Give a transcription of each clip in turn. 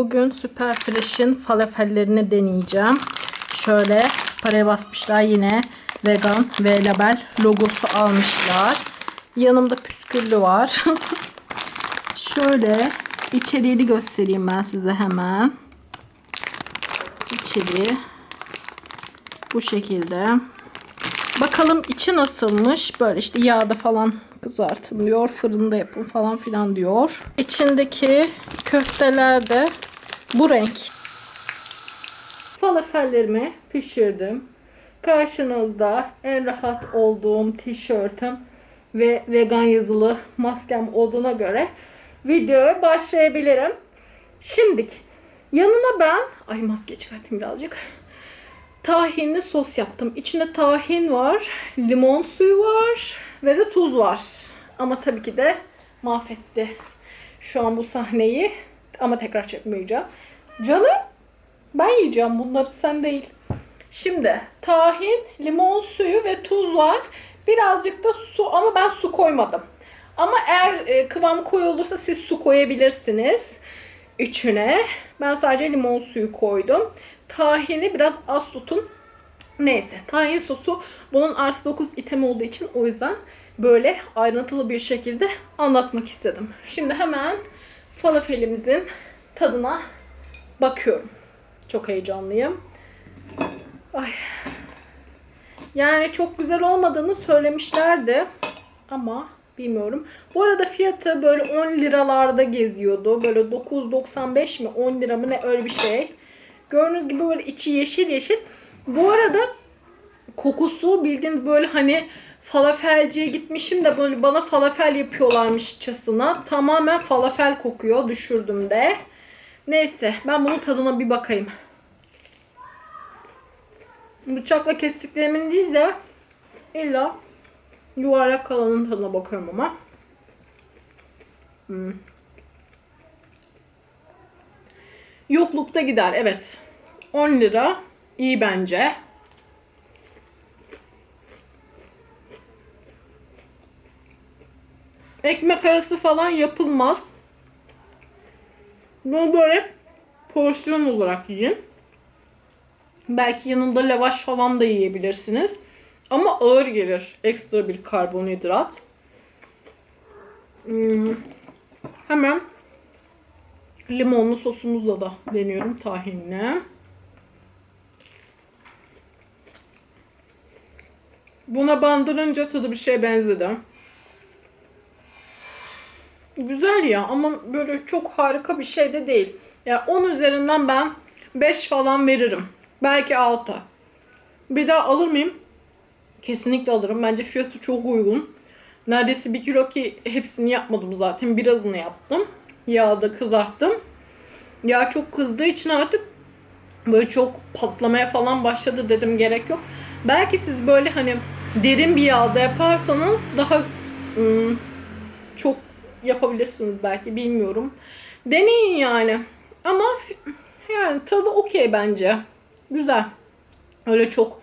bugün Super Fresh'in falafellerini deneyeceğim. Şöyle paraya basmışlar yine vegan ve label logosu almışlar. Yanımda püsküllü var. Şöyle içeriğini göstereyim ben size hemen. İçeriği bu şekilde. Bakalım içi nasılmış. Böyle işte yağda falan kızartın diyor. Fırında yapın falan filan diyor. İçindeki köfteler de bu renk. Falafellerimi pişirdim. Karşınızda en rahat olduğum tişörtüm ve vegan yazılı maskem olduğuna göre videoya başlayabilirim. Şimdik yanına ben ay maske çıkartayım birazcık. Tahinli sos yaptım. İçinde tahin var, limon suyu var ve de tuz var. Ama tabii ki de mahvetti şu an bu sahneyi. Ama tekrar çekmeyeceğim. Canım ben yiyeceğim bunları sen değil. Şimdi tahin, limon suyu ve tuz var. Birazcık da su ama ben su koymadım. Ama eğer e, kıvamı koyu olursa siz su koyabilirsiniz içine. Ben sadece limon suyu koydum. Tahini biraz az tutun. Neyse tahin sosu bunun artı 9 item olduğu için o yüzden böyle ayrıntılı bir şekilde anlatmak istedim. Şimdi hemen falafelimizin tadına bakıyorum. Çok heyecanlıyım. Ay. Yani çok güzel olmadığını söylemişlerdi. Ama bilmiyorum. Bu arada fiyatı böyle 10 liralarda geziyordu. Böyle 9.95 mi 10 lira mı ne öyle bir şey. Gördüğünüz gibi böyle içi yeşil yeşil. Bu arada kokusu bildiğiniz böyle hani falafelciye gitmişim de böyle bana falafel yapıyorlarmışçasına. Tamamen falafel kokuyor. Düşürdüm de. Neyse ben bunun tadına bir bakayım. Bıçakla kestiklerimin değil de illa yuvarlak kalanın tadına bakıyorum ama. Hmm. Yoklukta gider evet. 10 lira iyi bence. Ekmek arası falan yapılmaz. Bunu böyle porsiyon olarak yiyin. Belki yanında lavaş falan da yiyebilirsiniz. Ama ağır gelir. Ekstra bir karbonhidrat. Hmm. Hemen limonlu sosumuzla da deniyorum tahinle. Buna bandırınca tadı bir şeye benzedi. Güzel ya ama böyle çok harika bir şey de değil. Ya yani 10 üzerinden ben 5 falan veririm. Belki 6. Bir daha alır mıyım? Kesinlikle alırım. Bence fiyatı çok uygun. Neredeyse 1 kilo ki hepsini yapmadım zaten. Birazını yaptım. Yağda kızarttım. Yağ çok kızdığı için artık böyle çok patlamaya falan başladı dedim gerek yok. Belki siz böyle hani derin bir yağda yaparsanız daha ım, çok yapabilirsiniz belki bilmiyorum. Deneyin yani. Ama yani tadı okey bence. Güzel. Öyle çok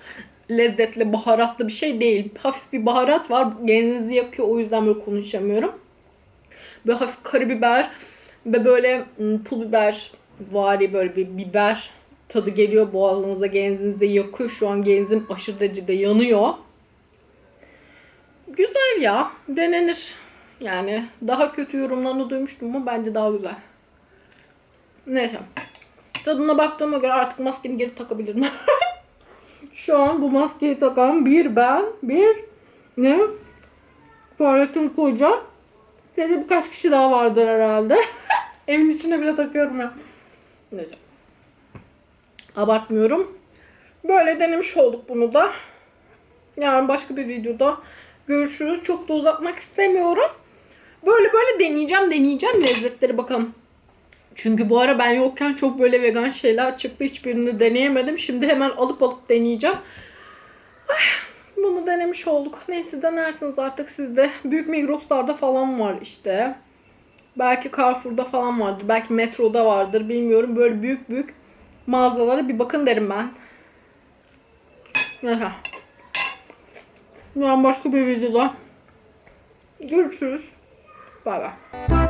lezzetli, baharatlı bir şey değil. Hafif bir baharat var. Genzinizi yakıyor. O yüzden böyle konuşamıyorum. Böyle hafif karabiber ve böyle pul biber vari böyle bir biber tadı geliyor boğazınıza, genzinizde yakıyor. Şu an genzim aşırı derecede yanıyor. Güzel ya. Denenir. Yani daha kötü yorumlarını duymuştum ama bence daha güzel. Neyse. Tadına baktığıma göre artık maskemi geri takabilirim. Şu an bu maskeyi takan bir ben, bir ne? Fahrettin Koca. Ve de birkaç kişi daha vardır herhalde. Evin içine bile takıyorum ya. Neyse. Abartmıyorum. Böyle denemiş olduk bunu da. Yani başka bir videoda görüşürüz. Çok da uzatmak istemiyorum. Böyle böyle deneyeceğim deneyeceğim lezzetleri bakalım. Çünkü bu ara ben yokken çok böyle vegan şeyler çıktı. Hiçbirini deneyemedim. Şimdi hemen alıp alıp deneyeceğim. Ay, bunu denemiş olduk. Neyse denersiniz artık sizde. Büyük Migros'larda falan var işte. Belki Carrefour'da falan vardır. Belki metroda vardır. Bilmiyorum. Böyle büyük büyük mağazalara bir bakın derim ben. Neyse. Yani başka bir videoda görüşürüz. 爸爸。